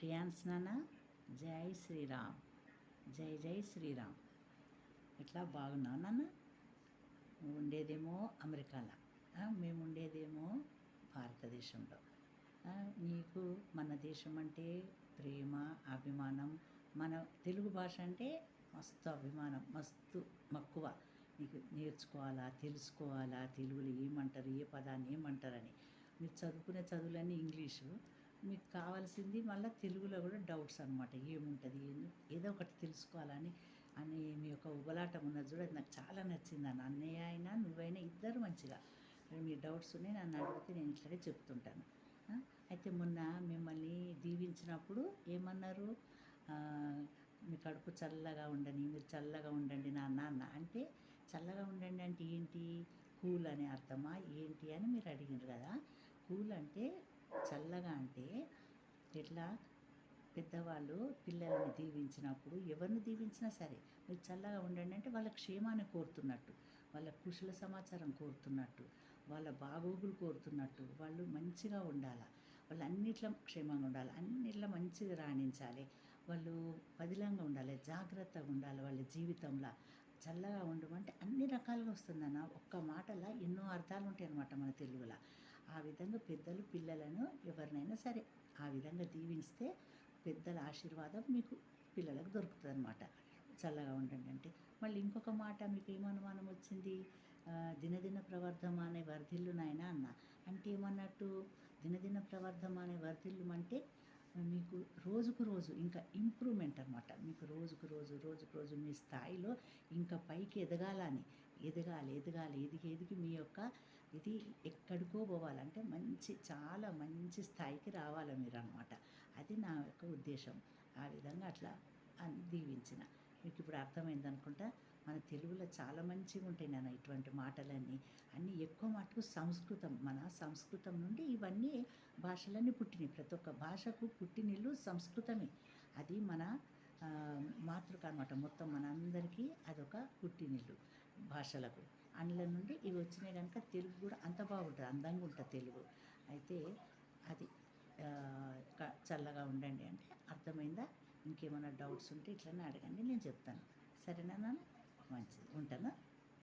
శ్రేయాన్స్ నాన్న జై శ్రీరామ్ జై జై శ్రీరామ్. ఇట్లా బాగున్నావు నాన్న? నువ్వు ఉండేదేమో అమెరికాలో? మేము ఉండేదేమో భారతదేశంలో. నీకు మన దేశం అంటే ప్రేమ అభిమానం మన తెలుగు భాష అంటే మస్తు అభిమానం మస్తు మక్కువ. నీకు నేర్చుకోవాలా తెలుసుకోవాలా తెలుగులో ఏమంటారు ఏ పదాన్ని ఏమంటారని. మీరు చదువుకునే చదువులన్నీ ఇంగ్లీషు. మీకు కావాల్సింది మళ్ళీ తెలుగులో కూడా డౌట్స్ అనమాట ఏముంటుంది? ఏంది- ఏదో ఒకటి తెలుసుకోవాలని అని మీ యొక్క ఉబలాటం ఉన్నది చూడ అది నాకు చాలా నచ్చింది అన్న. అన్నయ్య అయినా నువ్వైనా ఇద్దరు మంచిగా. మీ డౌట్స్ ఉన్నాయి నన్ను అడిగితే నేను ఇట్లనే చెప్తుంటాను. అయితే మొన్న మిమ్మల్ని దీవించినప్పుడు ఏమన్నారు? మీ కడుపు చల్లగా ఉండని మీరు చల్లగా ఉండండి నా నాన్న. అంటే చల్లగా ఉండండి అంటే ఏంటి? కూల్ అనే అర్థమా? ఏంటి అని మీరు అడిగినారు కదా. కూల్ అంటే చల్లగా అంటే ఎట్లా పెద్దవాళ్ళు పిల్లల్ని దీవించినప్పుడు ఎవరిని దీవించినా సరే మీరు చల్లగా ఉండండి అంటే వాళ్ళ క్షేమాన్ని కోరుతున్నట్టు వాళ్ళ కుశల సమాచారం కోరుతున్నట్టు వాళ్ళ బాగోగులు కోరుతున్నట్టు వాళ్ళు మంచిగా ఉండాలి? వాళ్ళు అన్నిట్లో క్షేమంగా ఉండాలి? అన్నిట్లో మంచిగా రాణించాలి. వాళ్ళు పదిలంగా ఉండాలి జాగ్రత్తగా ఉండాలి వాళ్ళ జీవితంలో. చల్లగా ఉండమంటే అన్ని రకాలుగా వస్తుందన్న ఒక్క మాటలో ఎన్నో అర్థాలు ఉంటాయి అన్నమాట మన తెలుగులో. ఆ విధంగా పెద్దలు పిల్లలను ఎవరినైనా సరే ఆ విధంగా దీవిస్తే పెద్దల ఆశీర్వాదం మీకు పిల్లలకు దొరుకుతుంది అనమాట చల్లగా ఉండండి అంటే. మళ్ళీ ఇంకొక మాట మీకు ఏమనుమానం వచ్చింది? దినదిన ప్రవర్ధమానే వర్ధిల్లు నాయన అన్న. అంటే ఏమన్నట్టు? దినదిన ప్రవర్ధమానే వర్ధిల్లు అంటే మీకు రోజుకు రోజు ఇంకా ఇంప్రూవ్మెంట్ అనమాట మీకు రోజుకు రోజు రోజుకు రోజు మీ స్థాయిలో ఇంకా పైకి ఎదగాలని ఎదగాలి ఎదగాలి ఎదిగి ఎదిగి మీ యొక్క ఇది ఎక్కడికో పోవాలంటే మంచి చాలా మంచి స్థాయికి రావాలి మీరు అనమాట అది నా యొక్క ఉద్దేశం. ఆ విధంగా అట్లా అని దీవించిన. మీకు ఇప్పుడు అర్థమైంది అనుకుంటా మన తెలుగులో చాలా మంచిగా ఉంటాయి నాన్న ఇటువంటి మాటలన్నీ. అన్నీ ఎక్కువ మటుకు సంస్కృతం. మన సంస్కృతం నుండి ఇవన్నీ భాషలన్నీ పుట్టినాయి. ప్రతి ఒక్క భాషకు పుట్టినిల్లు సంస్కృతమే. అది మన మాతృక అనమాట మొత్తం మనందరికీ అదొక పుట్టినిల్లు భాషలకు. అందులో నుండి ఇవి వచ్చినాయి కనుక తెలుగు కూడా అంత బాగుంటుంది. అందంగా ఉంటుంది తెలుగు. అయితే అది చల్లగా ఉండండి అంటే అర్థమైందా? ఇంకేమైనా డౌట్స్ ఉంటే ఇట్లనే అడగండి. నేను చెప్తాను. సరేనా నాన్న? మంచిది ఉంటాను